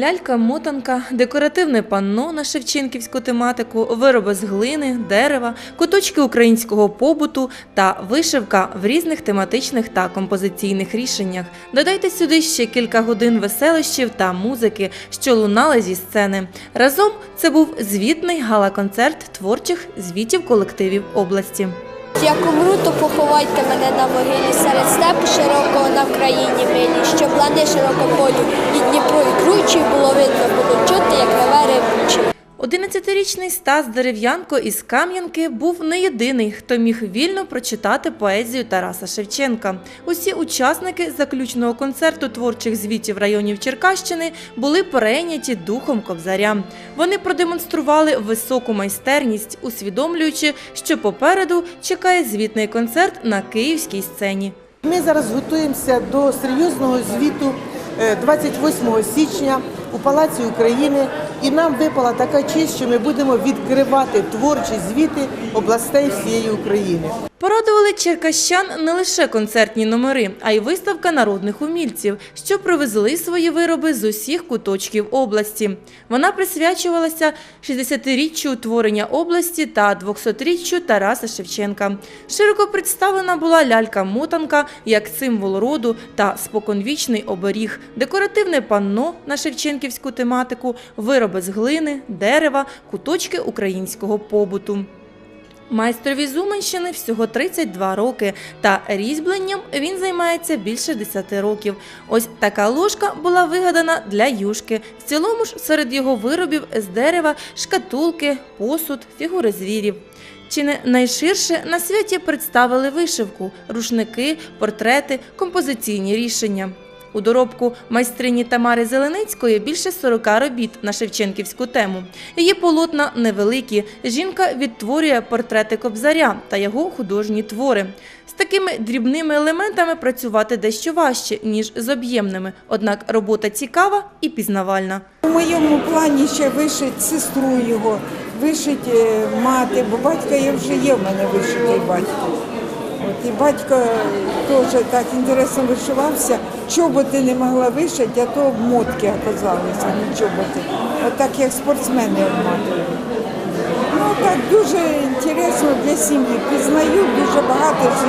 Лялька-мотанка, декоративне панно на шевченківську тематику, вироби з глини, дерева, куточки українського побуту та вишивка в різних тематичних та композиційних рішеннях. Додайте сюди ще кілька годин веселощів та музики, що лунали зі сцени. Разом це був звітний гала-концерт творчих звітів колективів області. Як умру, то поховайте мене на могилі серед степу широкого на Вкраїні милі, щоб лани широкополю і Дніпро і кручі було видно, було чути, як реве ревучі. 11-річний Стас Дерев'янко із Кам'янки був не єдиний, хто міг вільно прочитати поезію Тараса Шевченка. Усі учасники заключного концерту творчих звітів районів Черкащини були перейняті духом кобзаря. Вони продемонстрували високу майстерність, усвідомлюючи, що попереду чекає звітний концерт на київській сцені. Ми зараз готуємося до серйозного звіту е, 28 січня у Палаці України, і нам випала така честь, що ми будемо відкривати творчі звіти областей всієї України. Порадували черкащан не лише концертні номери, а й виставка народних умільців, що привезли свої вироби з усіх куточків області. Вона присвячувалася 60-річчю утворення області та 200-річчю Тараса Шевченка. Широко представлена була лялька-мотанка як символ роду та споконвічний оберіг, декоративне панно на шевченківську тематику, вироби з глини, дерева, куточки українського побуту. Майстрові Зуманщини всього 32 роки, та різьбленням він займається більше 10 років. Ось така ложка була вигадана для юшки. В цілому ж серед його виробів з дерева шкатулки, посуд, фігури звірів. Чи не найширше на святі представили вишивку, рушники, портрети, композиційні рішення. У доробку майстрині Тамари Зеленецької більше 40 робіт на шевченківську тему. Її полотна невеликі. Жінка відтворює портрети кобзаря та його художні твори. З такими дрібними елементами працювати дещо важче, ніж з об'ємними. Однак робота цікава і пізнавальна. У моєму плані ще вишить сестру його, вишить е, мати, бо батька я вже є в мене вишитий батько. От, і батько теж так інтересно вишивався. Чоботи не могла вишити, а то обмотки оказалися, не чоботи. От так як спортсмени обматують. Ну так дуже інтересно для сім'ї. Пізнаю дуже багато з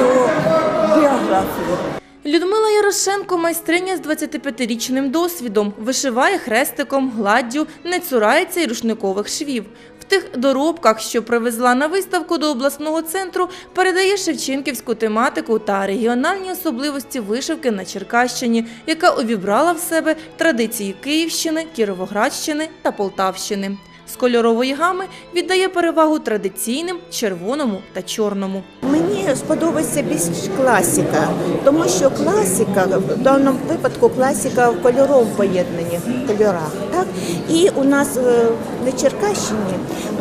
біографії. Людмила Ярошенко майстриня з 25-річним досвідом, вишиває хрестиком, гладдю, не цурається й рушникових швів. Тих доробках, що привезла на виставку до обласного центру, передає шевченківську тематику та регіональні особливості вишивки на Черкащині, яка увібрала в себе традиції Київщини, Кіровоградщини та Полтавщини. З кольорової гами віддає перевагу традиційним червоному та чорному. Мені сподобається більш класика, тому що класика в даному випадку класика в кольоровому поєднанні в кольорах. Так і у нас е, на Черкащині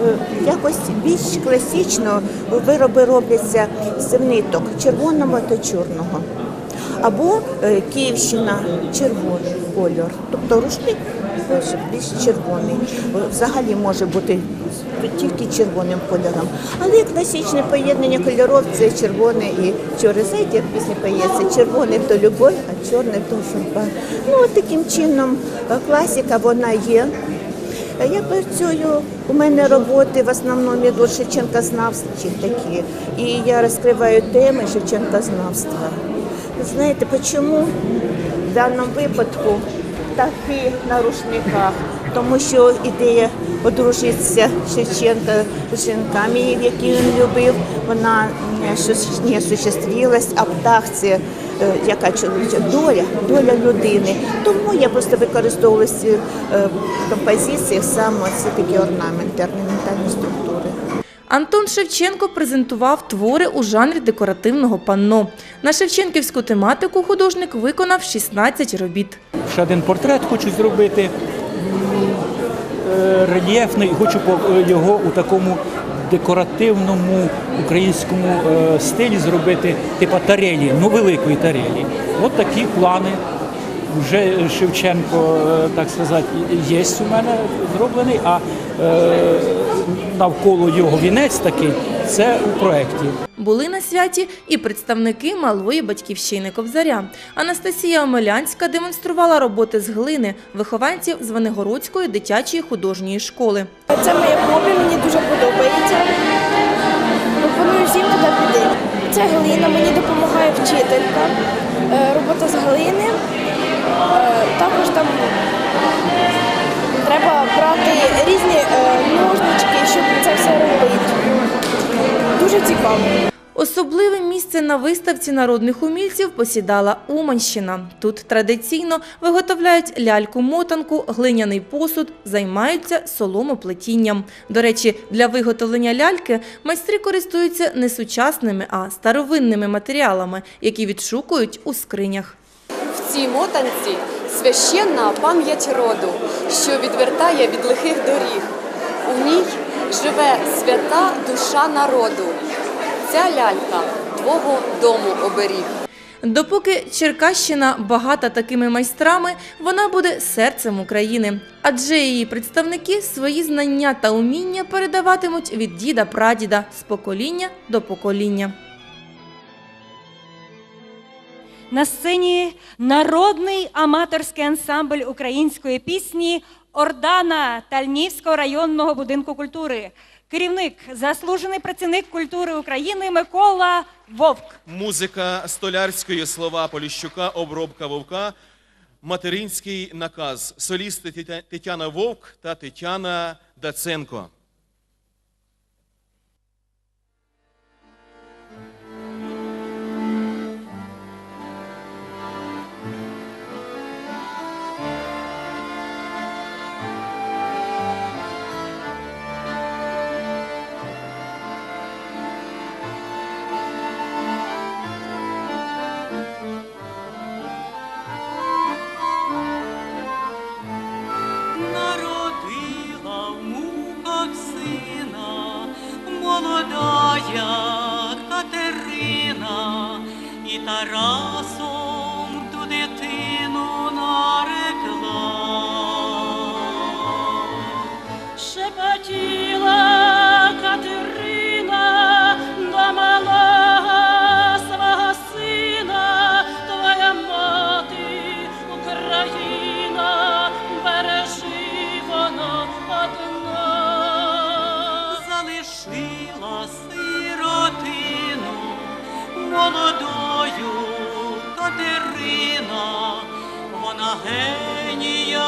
е, якось більш класично вироби робляться з ниток червоного та чорного. Або е, Київщина червоний кольор, тобто рушник більш, червоний. Взагалі може бути тільки червоним кольором. Але класичне поєднання кольорів це червоне і. Знаєте, як пісня поється, червоне то любов, а чорне то журба. Ну таким чином е, класика вона є. Е, Я працюю, у мене роботи в основному йдуть Шевченкознавстві такі. І я розкриваю теми Шевченкознавства. Знаєте, чому в даному випадку птахи на рушниках? Тому що ідея одружитися Шевченка з жінками, які він любив, вона не осуществилась, а птах це е, яка чоловіча доля, доля людини. Тому я просто використовувала ці е, композиції саме це такі орнаменти, орнаментальні структури. Антон Шевченко презентував твори у жанрі декоративного панно. На шевченківську тематику художник виконав 16 робіт. Ще один портрет хочу зробити е, рельєфний, хочу його у такому декоративному українському е, стилі зробити, типа тарелі, ну великої тарелі. От такі плани. Вже Шевченко, е, так сказати, є у мене зроблений, а е, навколо його вінець такий це у проєкті. Були на святі і представники малої батьківщини Кобзаря. Анастасія Омелянська демонструвала роботи з глини вихованців з Венегородської дитячої художньої школи. Це моє хобі, мені дуже подобається. Пропоную всім туди піти. Це глина, мені допомагає вчителька. Е, Робота з глини. Е, Також там треба брати різні е, ножнички, щоб це все робити. Дуже цікаво. Особливе місце на виставці народних умільців посідала Уманщина. Тут традиційно виготовляють ляльку-мотанку, глиняний посуд, займаються соломоплетінням. До речі, для виготовлення ляльки майстри користуються не сучасними, а старовинними матеріалами, які відшукують у скринях. В цій мотанці священна пам'ять роду, що відвертає від лихих доріг. У ній живе свята душа народу. Ця лялька твого дому оберіг. Допоки Черкащина багата такими майстрами, вона буде серцем України, адже її представники свої знання та уміння передаватимуть від діда прадіда з покоління до покоління. На сцені народний аматорський ансамбль української пісні Ордана Тальнівського районного будинку культури. Керівник, заслужений працівник культури України Микола Вовк. Музика столярської слова Поліщука, обробка вовка, материнський наказ. Солісти Тетяна Вовк та Тетяна Даценко. Молодая Катерина, і Тарасом ту дитину нарекла. Шепотіла Катерина до малого свого сина, твоя мати Україна, бережи вона молодою Катерина, вона генія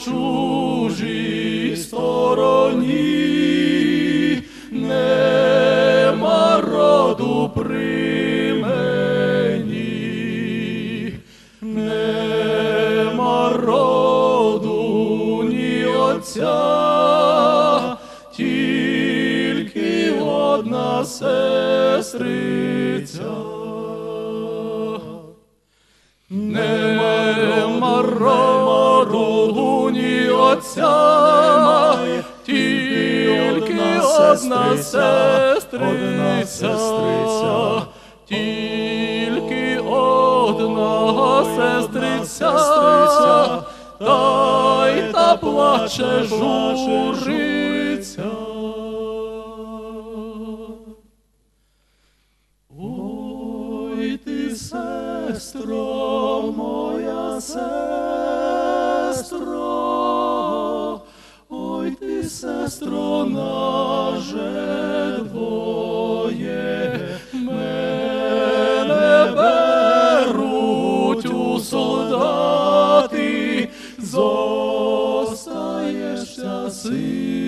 主。Отця, тільки одна сестриця, тільки одна сестриця, та й та плаче журиця. Ой ти, сестро, моя сестро, сестро, наже двоє, мене беруть у солдати, зостаєшся син.